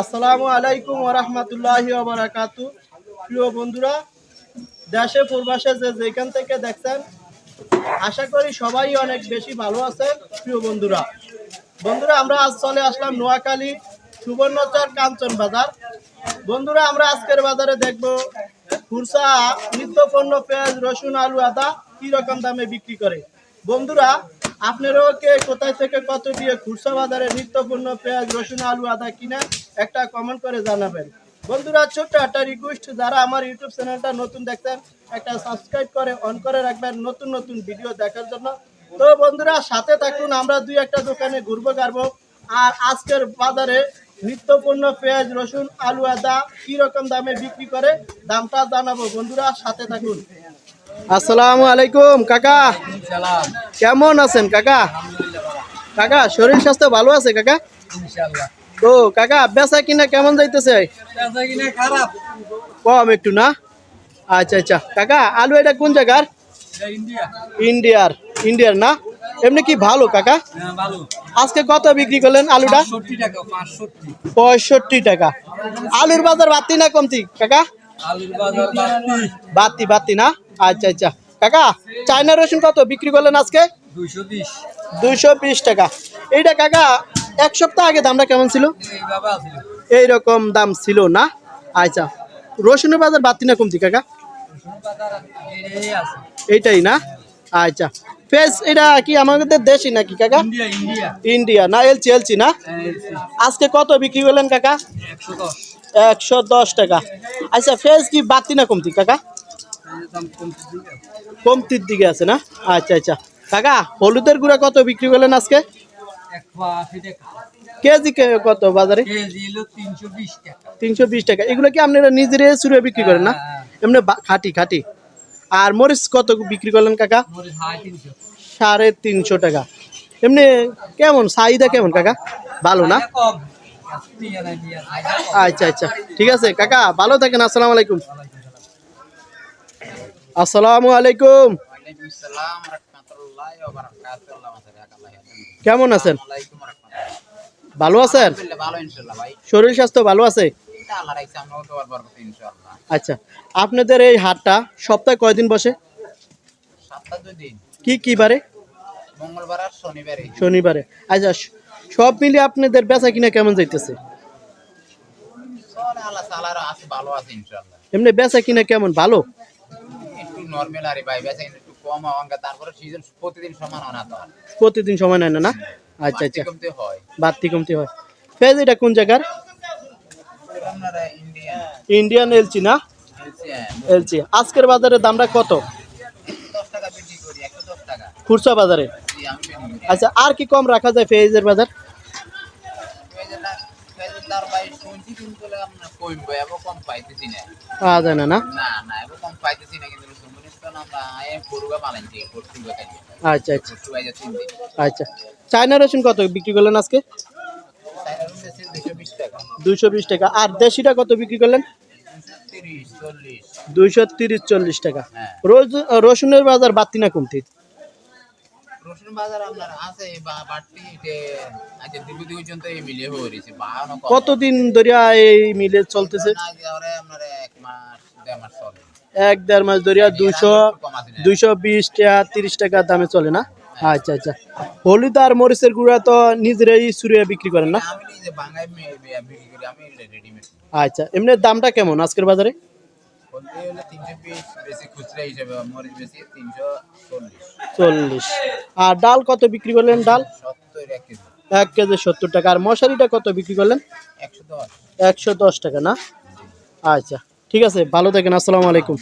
আসসালামু আলাইকুম ওরহমতুল্লাহি ওবরাকাতু প্রিয় বন্ধুরা, দেশে পূর্বাসে যে যেখান থেকে দেখছেন, আশা করি সবাই অনেক বেশি ভালো আছেন, প্রিয় বন্ধুরা। বন্ধুরা, আমরা আজ চলে আসলাম নোয়াখালী সুবর্ণচর কাঞ্চন বাজার। বন্ধুরা, আমরা আজকের বাজারে দেখব খুরসা নিত্যপণ্য পেঁয়াজ, রসুন, আলু, আদা কি রকম দামে বিক্রি করে। বন্ধুরা, আপনারাও কে কোথায় থেকে কত দিয়ে খুরসা বাজারে নিত্যপণ্য পেঁয়াজ, রসুন, আলু, আদা কিনা একটা কমেন্ট করে জানাবেন। বন্ধুরা ছোট্ট একটা রিকোয়েস্ট যারা আমার ইউটিউব চ্যানেলটা নতুন দেখছেন একটা সাবস্ক্রাইব করে অন করে রাখবেন নতুন নতুন ভিডিও দেখার জন্য। তো বন্ধুরা সাথে থাকুন আমরা দুই একটা দোকানে ঘুরবো গাড়বো। আর আজকের বাজারে নিত্যপূর্ণ পেঁয়াজ রসুন আলু আদা কি রকম দামে বিক্রি করে দামটা জানাব। বন্ধুরা সাথে থাকুন। আসসালামু আলাইকুম কাকা। কেমন আছেন কাকা? কাকা শরীর স্বাস্থ্য ভালো আছে কাকা? তো কাকা বেচা কিনা কেমন যাইতেছে? খারাপ। কম একটু না? আচ্ছা আচ্ছা। কাকা আলু এটা কোন জায়গার? ইন্ডিয়ার ইন্ডিয়ার না? এমনি কি ভালো কাকা? হ্যাঁ আজকে কত বিক্রি করলেন আলুটা? পঁয়ষট্টি টাকা। আলুর বাজার বাড়তি না কমতি কাকা? বাড়তি। বাড়তি না? আচ্ছা আচ্ছা। কাকা চায়না রসুন কত বিক্রি করলেন আজকে? দুইশো বিশ টাকা। এইটা কাকা এক সপ্তাহ আগে দামটা কেমন ছিল? এইরকম দাম ছিল না। আচ্ছা রসুনের বাজার বাড়তি না কমতি কাকা? এইটাই না? আচ্ছা ফেস এটা কি আমাদের দেশি নাকি কাকা? ইন্ডিয়া, না, এলচি এলচি না? আজকে কত বিক্রি করলেন কাকা? একশো দশ টাকা। আচ্ছা ফেস কি বাড়তি না কমতি কাকা? কমতির দিকে আছে না? আচ্ছা আচ্ছা। কাকা, হলুদের গুঁড়া কত বিক্রি করলেন আজকে? কেজি কত বাজারে? তিনশো বিশ টাকা। এগুলো কি আপনারা নিজেরা চুরে বিক্রি করেন না? এমনি বা- খাঁটি খাঁটি। আর মরিচ কত বিক্রি করলেন কাকা? সাড়ে তিনশো টাকা। এমনি কেমন? চাহিদা কেমন কাকা? ভালো না? আচ্ছা আচ্ছা। ঠিক আছে কাকা ভালো থাকেন আসসালামু আলাইকুম। আসসালামু আলাইকুম। কেমন আছেন? ভালো আছেন? শরীর স্বাস্থ্য ভালো আছে? আচ্ছা আপনাদের এই হাটটা সপ্তাহে কয়দিন বসে? কি কি বারে? শনিবারে। আচ্ছা সব মিলিয়ে আপনাদের বেচা কিনা কেমন যাইতেছে? এমনি বেচা কিনা কেমন? ভালো? নর্মাল আরে ভাই বেচা কিনা কম হওয়া তারপরে সিজন প্রতিদিন সমান হয় না প্রতিদিন সময় নেয় না না? আচ্ছা আচ্ছা। কমতে হয়। বাড়তি কমতি হয়। ফেজ এটা কোন জায়গার? ইন্ডিয়ান এলচি না? হ্যাঁ। এলচি আজকের বাজারে দামটা কত? খুচরা বাজারে? আচ্ছা আর কি কম রাখা যায় ফেজের বাজার? পেঁয়াজের না- পেঁয়াজের কম পাইতেছি না। না। না না কম পাইতেছি না কিন্তু আচ্ছা আচ্ছা আচ্ছা চায়না রসুন কত বিক্রি করলেন আজকে দুইশো বিশ টাকা আর দেশিটা কত বিক্রি করলেন দুইশো তিরিশ চল্লিশ টাকা হ্যাঁ রোজ রসুনের বাজার বাড়তি না কমতি আচ্ছা হয়ে কতদিন ধরিয়া এই মিলে চলতেছে এক মাস এক দেড় মাস ধরিয়া দুইশো না। দুইশো বিশ টাকা তিরিশ টাকা দামে চলে না? আচ্ছা আচ্ছা। হলুদ আর মরিচের গুঁড়া তো নিজেরাই সুরিয়া বিক্রি করেন না? আচ্ছা এমনি দামটা কেমন আজকের বাজারে? চল্লিশ। আর ডাল কত বিক্রি করলেন ডাল? এক কেজি। সত্তর টাকা। আর মশারিটা কত বিক্রি করলেন? একশো দশ। টাকা না? আচ্ছা। ঠিক আছে ভালো থাকেন আসসালামু আলাইকুম।